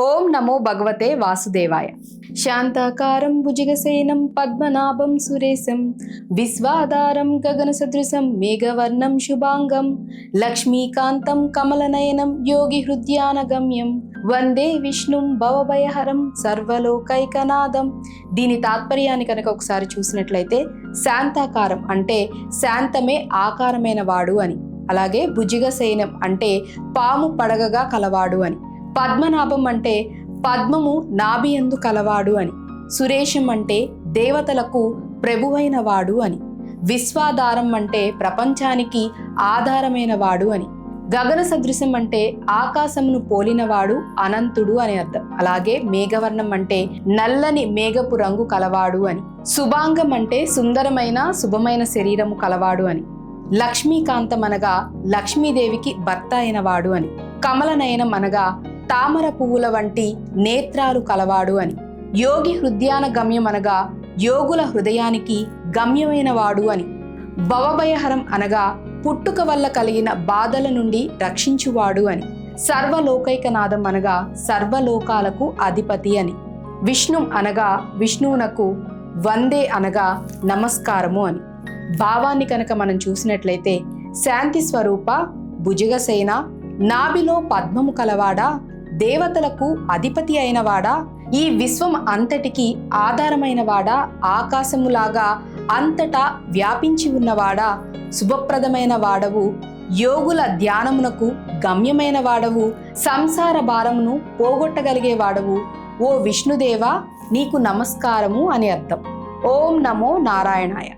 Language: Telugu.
ఓం నమో భగవతే వాసుదేవాయ. శాంతాకారం భుజిగసేనం పద్మనాభం సురేశం విశ్వాధారం గగన సదృశం మేఘవర్ణం శుభాంగం లక్ష్మీకాంతం కమలనయనం యోగి హృద్యానగమ్యం వందే విష్ణుం భవభయహరం సర్వలోకైకనాదం దీని తాత్పర్యాన్ని కనుక ఒకసారి చూసినట్లయితే శాంతాకారం అంటే శాంతమే ఆకారమైన వాడు అని. అలాగే భుజిగసేనం అంటే పాము పడగగా కలవాడు అని. పద్మనాభం అంటే పద్మము నాభియందు కలవాడు అని. సురేషం అంటే దేవతలకు ప్రభువైన వాడు అని. విశ్వాధారం అంటే ప్రపంచానికి ఆధారమైన వాడు అని. గగన సదృశం అంటే ఆకాశమును పోలినవాడు అనంతుడు అని అర్థం. అలాగే మేఘవర్ణం అంటే నల్లని మేఘపు రంగు కలవాడు అని. శుభాంగం అంటే సుందరమైన శుభమైన శరీరము కలవాడు అని. లక్ష్మీకాంతం అనగా లక్ష్మీదేవికి భర్త అయినవాడు అని. కమలనయనం అనగా తామర పువ్వుల వంటి నేత్రాలు కలవాడు అని. యోగి హృదయాన గమ్యం అనగా యోగుల హృదయానికి గమ్యమైన వాడు అని. భవభయహరం అనగా పుట్టుక వల్ల కలిగిన బాధల నుండి రక్షించువాడు అని. సర్వలోకైకనాదం అనగా సర్వలోకాలకు అధిపతి అని. విష్ణు అనగా విష్ణువునకు వందే అనగా నమస్కారము అని. భావాన్ని కనుక మనం చూసినట్లయితే శాంతి స్వరూప భుజగసేన నాభిలో పద్మము కలవాడా దేవతలకు అధిపతి అయినవాడా? ఈ విశ్వం అంతటికి ఆధారమైనవాడా? ఆకాశములాగా అంతటా వ్యాపించి ఉన్నవాడా? శుభప్రదమైన వాడవు. యోగుల ధ్యానమునకు గమ్యమైన వాడవు. సంసార భారమును పోగొట్టగలిగే వాడవు ఓ విష్ణుదేవా నీకు నమస్కారము అని అర్థం. ఓం నమో నారాయణాయ.